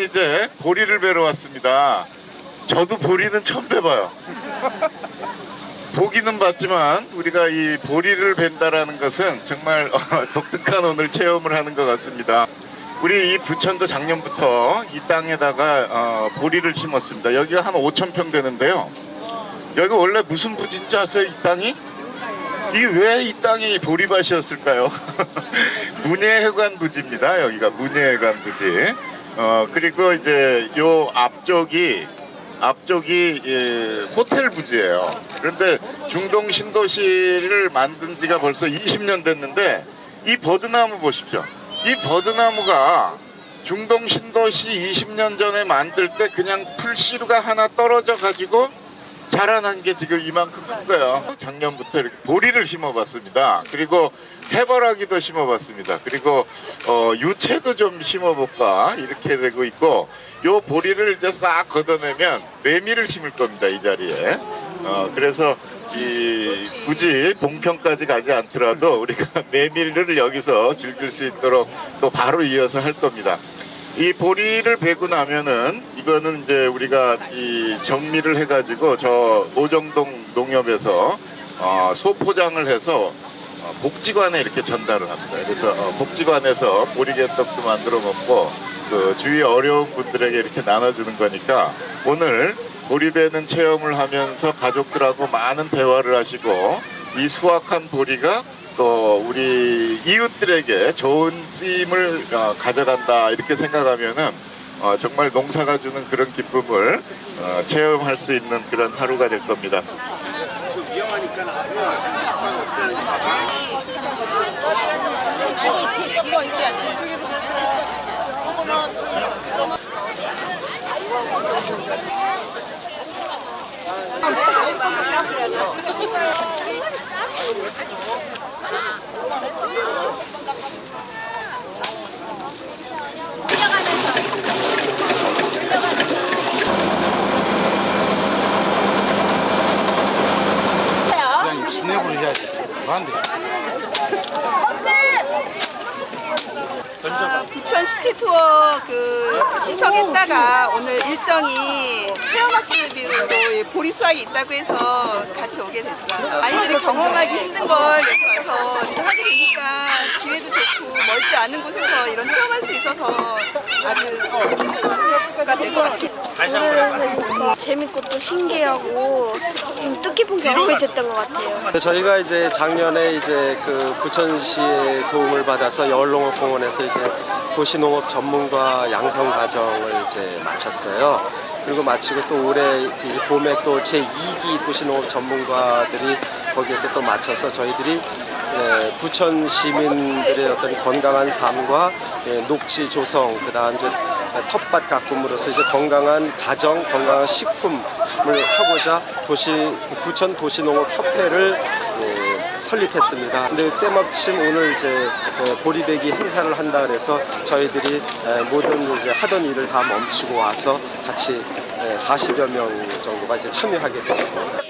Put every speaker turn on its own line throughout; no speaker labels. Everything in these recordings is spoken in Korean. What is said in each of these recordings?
이제 보리를 베러 왔습니다. 저도 보리는 처음 베봐요. 보기는 봤지만 우리가 이 보리를 벤다라는 것은 정말 어, 독특한 오늘 체험을 하는 것 같습니다. 우리 이 부천도 작년부터 이 땅에다가 어, 보리를 심었습니다. 여기가 한 5천 평 되는데요. 여기 원래 무슨 부지인지 아세요? 이 땅이? 이게 왜 이 땅이 보리밭이었을까요? 문예회관 부지입니다. 여기가 문예회관 부지. 어 그리고 이제 요 앞쪽이 앞쪽이 예, 호텔 부지예요. 그런데 중동 신도시를 만든 지가 벌써 20년 됐는데 이 버드나무 보십시오. 이 버드나무가 중동 신도시 20년 전에 만들 때 그냥 풀씨루가 하나 떨어져 가지고 자라난 게 지금 이만큼 큰 거예요. 작년부터 이렇게 보리를 심어봤습니다. 그리고 해바라기도 심어봤습니다. 그리고 어, 유채도 좀 심어볼까 이렇게 되고 있고 요 보리를 이제 싹 걷어내면 메밀을 심을 겁니다 이 자리에. 어, 그래서 이 굳이 봉평까지 가지 않더라도 우리가 메밀을 여기서 즐길 수 있도록 또 바로 이어서 할 겁니다. 이 보리를 베고 나면은 이거는 이제 우리가 이 정리를 해가지고 저 오정동 농협에서 어, 소포장을 해서 어, 복지관에 이렇게 전달을 합니다. 그래서 어, 복지관에서 보리개떡도 만들어 먹고 그 주위 어려운 분들에게 이렇게 나눠주는 거니까 오늘 보리 베는 체험을 하면서 가족들하고 많은 대화를 하시고 이 수확한 보리가 또 우리 이웃들에게 좋은 쓰임을 어, 가져간다 이렇게 생각하면은 어, 정말 농사가 주는 그런 기쁨을 어, 체험할 수 있는 그런 하루가 될 겁니다.
그냥 힘내고 해야지. 그런데
부천 시티 투어 그 신청했다가 오늘 일정이 체험학습으로 이 보리 수학이 있다고 해서 같이 오게 됐어요. 아이들이 경험하기 힘든 걸 여기 와서 이렇게 하게 되니까 기회도 좋고 멀지 않은 곳에서 이런 체험할 수 있어서 아주 의미가 될 것 같아요.
진짜 재밌고 또 신기하고 좀 뜻깊은 경험이 됐던 것 같아요.
저희가 이제 작년에 이제 그 부천시의 도움을 받아서 여울농업공원에서 이제 도시농업 전문가 양성 과정을 이제 마쳤어요. 그리고 마치고 또 올해 이 봄에 또 제2기 도시농업 전문가들이 거기에서 또 마쳐서 저희들이 예, 부천 시민들의 어떤 건강한 삶과 예, 녹지 조성, 그 다음 이제 텃밭 가꿈으로써 이제 건강한 가정, 건강한 식품을 하고자 도시 부천 도시농업 협회를 예, 설립했습니다. 근데 때마침 오늘 이제 예, 보리배기 행사를 한다 그래서 저희들이 예, 모든 이제 하던 일을 다 멈추고 와서 같이 예, 40여 명 정도가 이제 참여하게 됐습니다.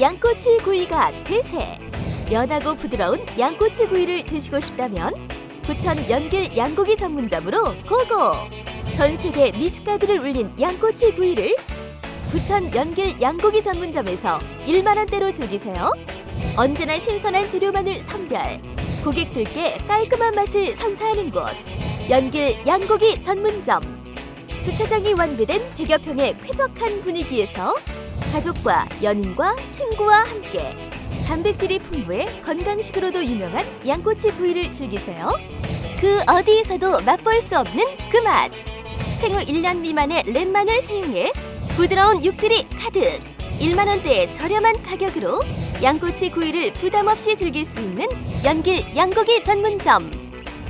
양꼬치 구이가 대세. 연하고 부드러운 양꼬치 구이를 드시고 싶다면 부천 연길 양고기 전문점으로 고고. 전 세계 미식가들을 울린 양꼬치 구이를 부천 연길 양고기 전문점에서 1만 원대로 즐기세요. 언제나 신선한 재료만을 선별. 고객들께 깔끔한 맛을 선사하는 곳. 연길 양고기 전문점. 주차장이 완비된 100여 평의 쾌적한 분위기에서 가족과 연인과 친구와 함께 단백질이 풍부해 건강식으로도 유명한 양꼬치 구이를 즐기세요. 그 어디에서도 맛볼 수 없는 그 맛. 생후 1년 미만의 랩만을 사용해 부드러운 육질이 가득. 1만 원대의 저렴한 가격으로 양꼬치 구이를 부담 없이 즐길 수 있는 연길 양고기 전문점.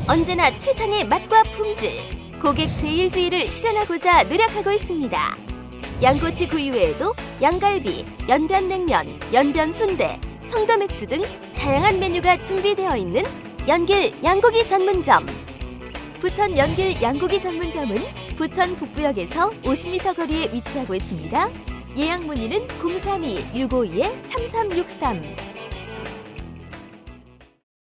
언제나 최상의 맛과 품질, 고객 제일 주의를 실현하고자 노력하고 있습니다. 양꼬치 구이 외에도 양갈비, 연변냉면, 연변순대, 청도맥주 등 다양한 메뉴가 준비되어 있는 연길 양고기 전문점. 부천 연길 양고기 전문점은 부천 북부역에서 50m 거리에 위치하고 있습니다. 예약 문의는 032-652-3363